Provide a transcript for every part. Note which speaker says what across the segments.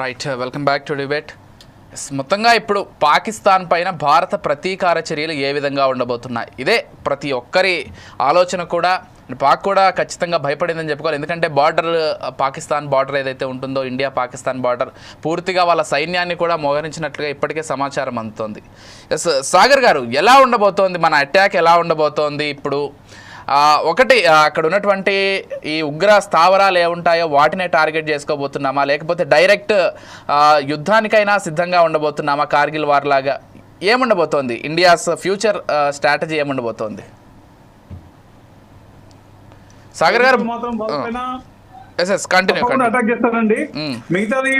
Speaker 1: Right welcome back to debate మొత్తంగా ఇప్పుడు పాకిస్తాన్ పైన భారత ప్రతీకార చర్యలు ఏ విధంగా ఉండబోతున్నాయి? ఇదే ప్రతి ఒక్కరి ఆలోచన కూడా. పాక్ కూడా ఖచ్చితంగా భయపడిందని చెప్పుకోవాలి. ఎందుకంటే బార్డర్ పాకిస్తాన్ బార్డర్ ఏదైతే ఉంటుందో ఇండియా పాకిస్తాన్ బార్డర్ పూర్తిగా వాళ్ళ సైన్యాన్ని కూడా మోహరించినట్లుగా ఇప్పటికే సమాచారం అందుతోంది. ఎస్ సాగర్ గారు ఎలా ఉండబోతోంది? మన అటాక్ ఎలా ఉండబోతోంది ఇప్పుడు? ఒకటి అక్కడ ఉన్నటువంటి ఈ ఉగ్ర స్థావరాలు ఏముంటాయో వాటినే టార్గెట్ చేసుకోబోతున్నామా? లేకపోతే డైరెక్ట్ యుద్ధానికైనా సిద్ధంగా ఉండబోతున్నామా? కార్గిల్ వార్ లాగా ఏముండబోతోంది? ఇండియాస్ ఫ్యూచర్ స్ట్రాటజీ ఏముండబోతోంది? సాగర్ గారు
Speaker 2: అటాక్ చేస్తారండి
Speaker 1: మ్మ్.
Speaker 2: మిగతాది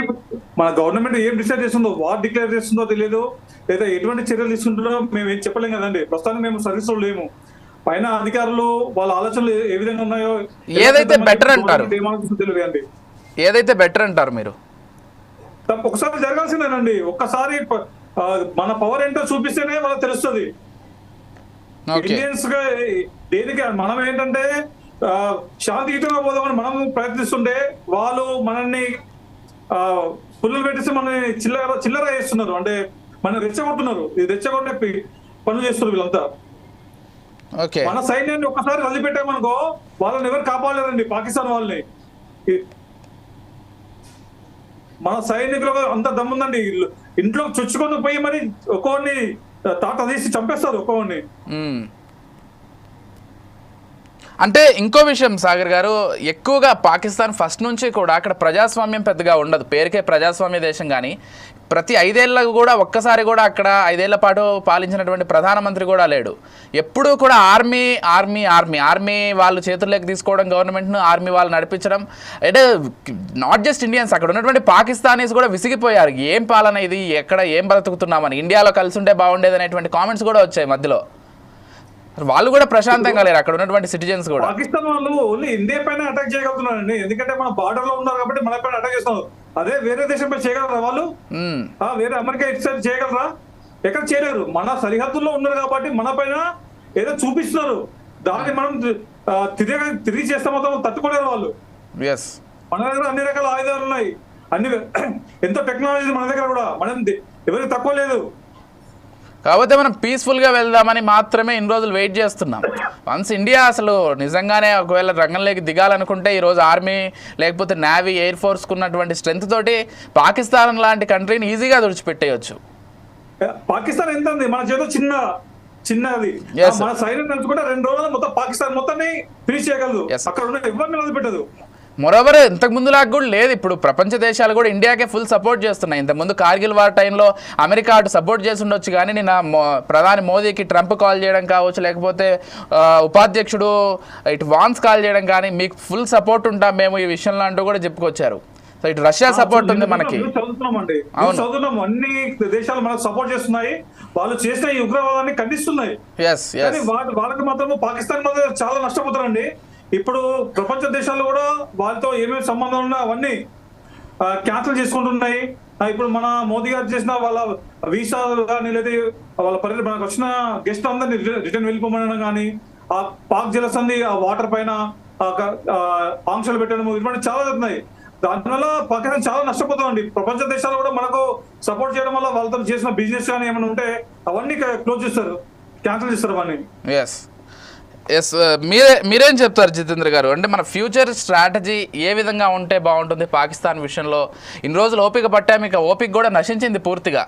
Speaker 2: మన గవర్నమెంట్ ఏం డిసైడ్ చేస్తుందో వార్ డిక్లేర్ చేస్తుందో తెలియదు లేదా ఎటువంటి చర్యలు తీసుకుంటుందో మేము ఏం చెప్పలేం కదండి. ప్రస్తుతానికి మేము సర్వీస్లో లేము. పైన అధికారులు వాళ్ళ ఆలోచనలు ఏ- విధంగా ఉన్నాయో
Speaker 1: ఏదైతే better అంటారు? ఏదైతే బెటర్ అంటారు మీరు?
Speaker 2: ఒకసారి జరగాల్సిందేనండి. ఒక్కసారి మన పవర్ ఏంటో చూపిస్తేనే వాళ్ళకి తెలుస్తుంది. ఇండియన్స్గా దేనికి మనం ఏంటంటే శాంతియుతంగా పోదామని మనం ప్రయత్నిస్తుంటే వాళ్ళు మనల్ని ఆ, పుల్లులు పెట్టేసి మనల్ని చిల్లర చిల్లర చేస్తున్నారు. అంటే మనం రెచ్చగొడుతున్నారు. ఇది రెచ్చగొట్టే పనులు చేస్తున్నారు వీళ్ళంతా. మన సైన్యాన్ని ఒక్కసారి వదిలిపెట్టామనుకో వాళ్ళని ఎవరు కాపాడలేరండి పాకిస్తాన్ వాళ్ళని. మన సైనికులకు అంత దమ్ముందండి. ఇంట్లో చొచ్చుకొని పోయి మరి ఒక్కొన్ని తాట తీసి చంపేస్తారు ఒక్కొన్ని.
Speaker 1: అంటే ఇంకో విషయం సాగర్ గారు ఎక్కువగా పాకిస్తాన్ ఫస్ట్ నుంచి కూడా అక్కడ ప్రజాస్వామ్యం పెద్దగా ఉండదు. పేరుకే ప్రజాస్వామ్య దేశం కానీ ప్రతి ఐదేళ్ళకు కూడా ఒక్కసారి కూడా అక్కడ ఐదేళ్ళ పాటు పాలించినటువంటి ప్రధానమంత్రి కూడా లేడు. ఎప్పుడూ కూడా ఆర్మీ ఆర్మీ ఆర్మీ ఆర్మీ వాళ్ళు చేతుల్లోకి తీసుకోవడం గవర్నమెంట్ను ఆర్మీ వాళ్ళు నడిపించడం అంటే నాట్ జస్ట్ ఇండియన్స్ అక్కడ ఉన్నటువంటి పాకిస్తానీస్ కూడా విసిగిపోయారు. ఏం పాలన ఇది? ఎక్కడ ఏం బ్రతుకుతున్నామని ఇండియాలో కలిసి ఉంటే బాగుండేది అనేటువంటి కామెంట్స్ కూడా వచ్చాయి మధ్యలో. వాళ్ళు కూడా ప్రశాంతంగా లేరు. అక్కడ ఉన్నటువంటి సిటిజన్స్ కూడా.
Speaker 2: పాకిస్తాన్ వాళ్ళు ఓన్లీ ఇండియా పైన అటాక్ చేయగలుగుతున్నారండి. ఎందుకంటే మన బార్డర్లో ఉన్నారు కాబట్టి మన పైన అటాక్ చేస్తున్నారు. అదే వేరే దేశంపై చేయగలరా వాళ్ళు? వేరే అమెరికా ఇటు సైడ్ చేయగలరా? ఎక్కడ చేయలేరు. మన సరిహద్దుల్లో ఉన్నారు కాబట్టి మన పైన ఏదో చూపిస్తున్నారు. దాన్ని మనం తిరిగి తిరిగి చేస్తే మాత్రం తట్టుకోలేరు వాళ్ళు. మన దగ్గర అన్ని రకాల ఆయుధాలు ఉన్నాయి. అన్ని ఎంతో టెక్నాలజీ మన దగ్గర కూడా. మనం ఎవరికి తక్కువ లేదు.
Speaker 1: కాకపోతే మనం పీస్ఫుల్గా వెళ్దామని మాత్రమే ఇన్ని రోజులు వెయిట్ చేస్తున్నాం. వన్స్ ఇండియా అసలు నిజంగానే ఒకవేళ రంగంలోకి దిగాలనుకుంటే ఈరోజు ఆర్మీ లేకపోతే నేవీ ఎయిర్ ఫోర్స్కి ఉన్నటువంటి స్ట్రెంత్ తోటి పాకిస్తాన్ లాంటి కంట్రీని ఈజీగా తుడిచిపెట్టేయచ్చు
Speaker 2: పాకిస్తాన్ ఎంత ఉంది? మన చేతిలో చిన్న చిన్నది మన సైన్యం నడుచుకుంటే రెండు రోజులు మొత్తం పాకిస్తాన్ మొత్తాన్ని ఫినిష్ చేయగలదు. అక్కడ ఉన్న ఎవరిని వదిలిపెట్టదు.
Speaker 1: మొరవర్ ఇంతకు ముందులాగా కూడా లేదు. ఇప్పుడు ప్రపంచ దేశాలు కూడా ఇండియాకే ఫుల్ సపోర్ట్ చేస్తున్నాయి. ఇంతకుముందు కార్గిల్ వార్ టైంలో అమెరికా అటు సపోర్ట్ చేసి ఉండొచ్చు కానీ నిన్న మో- ప్రధాని మోదీకి ట్రంప్ కాల్ చేయడం కావచ్చు లేకపోతే ఉపాధ్యక్షుడు ఇటు వాన్స్ కాల్ చేయడం కానీ మీకు ఫుల్ సపోర్ట్ ఉంటాం మేము ఈ విషయంలో అంటూ కూడా చెప్పుకొచ్చారు. సో ఇటు రష్యా సపోర్ట్ ఉంది మనకి.
Speaker 2: చదువుతున్నాము అన్ని దేశాలు మనకు సపోర్ట్ చేస్తున్నాయి. వాళ్ళు చేసిన ఈ ఉగ్రవాదాన్ని ఖండిస్తున్నాయి. వాళ్ళకి మాత్రం పాకిస్తాన్ మీద చాలా నష్టపోతారండి. ఇప్పుడు ప్రపంచ దేశాలు కూడా వాళ్ళతో ఏమేమి సంబంధాలు ఉన్నాయో అవన్నీ క్యాన్సిల్ చేసుకుంటున్నాయి. ఇప్పుడు మన మోదీ గారు చేసిన వాళ్ళ వీసా కానీ లేదా వాళ్ళ పర్యటన మనకు వచ్చిన గెస్ట్ అందరినీ రిటర్న్ వెళ్ళిపోమనడం కానీ ఆ పాక్ జలసంధి ఆ వాటర్ పైన ఆంక్షలు పెట్టడం ఇటువంటి చాలా జరుగుతున్నాయి. దానివల్ల పాకిస్తాన్ చాలా నష్టపోతుందండి ప్రపంచ దేశాలు కూడా మనకు సపోర్ట్ చేయడం వల్ల వాళ్ళతో చేసిన బిజినెస్ కానీ ఏమైనా ఉంటే అవన్నీ క్లోజ్ చేస్తారు. క్యాన్సిల్ చేస్తారు అవన్నీ.
Speaker 1: ఎస్ మీరే మీరేం చెప్తారు జితేంద్ర గారు? అంటే మన ఫ్యూచర్ స్ట్రాటజీ ఏ విధంగా ఉంటే బాగుంటుంది పాకిస్తాన్ విషయంలో? ఇన్ని రోజులు ఓపిక పట్టాము ఇక ఓపిక కూడా నశించింది పూర్తిగా.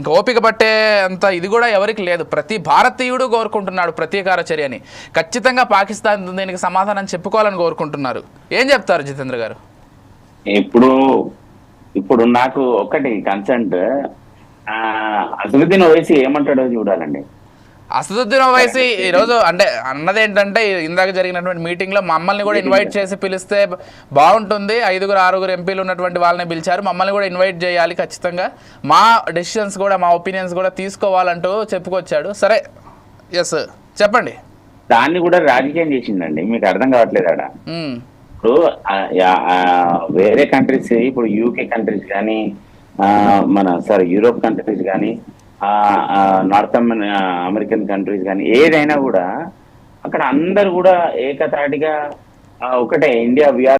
Speaker 1: ఇంకా ఓపిక పట్టే అంత ఇది కూడా ఎవరికి లేదు. ప్రతి భారతీయుడు కోరుకుంటున్నాడు ప్రతీకార చర్యని. ఖచ్చితంగా పాకిస్తాన్ దీనికి సమాధానం చెప్పుకోవాలని కోరుకుంటున్నారు. ఏం చెప్తారు జితేంద్ర గారు?
Speaker 3: ఇప్పుడు ఇప్పుడు నాకు ఒకటి కన్సెంట్ అసలుద్దీన్ ఓవైసీ ఏమంటాడో చూడాలండి.
Speaker 1: అసదుద్దీన్ ఓవైసీ ఈరోజు అంటే అన్నది ఏంటంటే ఇందాక జరిగినటువంటి మీటింగ్లో మమ్మల్ని కూడా ఇన్వైట్ చేసి పిలిస్తే బాగుంటుంది. ఐదుగురు ఆరుగురు ఎంపీలు ఉన్నటువంటి వాళ్ళని పిలిచారు. మమ్మల్ని కూడా ఇన్వైట్ చేయాలి ఖచ్చితంగా. మా డెసిషన్స్ కూడా మా ఒపీనియన్స్ కూడా తీసుకోవాలంటూ చెప్పుకొచ్చాడు. సరే. ఎస్ చెప్పండి.
Speaker 3: దాన్ని కూడా రాజకీయం చేసిండండి మీకు అర్థం కావట్లేదు ఆడ. ఇప్పుడు వేరే కంట్రీస్ ఇప్పుడు యూకే కంట్రీస్ కానీ మన సారీ యూరోప్ కంట్రీస్ కానీ నార్త్ అమెరికన్ కంట్రీస్ కానీ ఏదైనా కూడా అక్కడ అందరు కూడా ఏకతాటిగా ఒకటే ఇండియా వీఆర్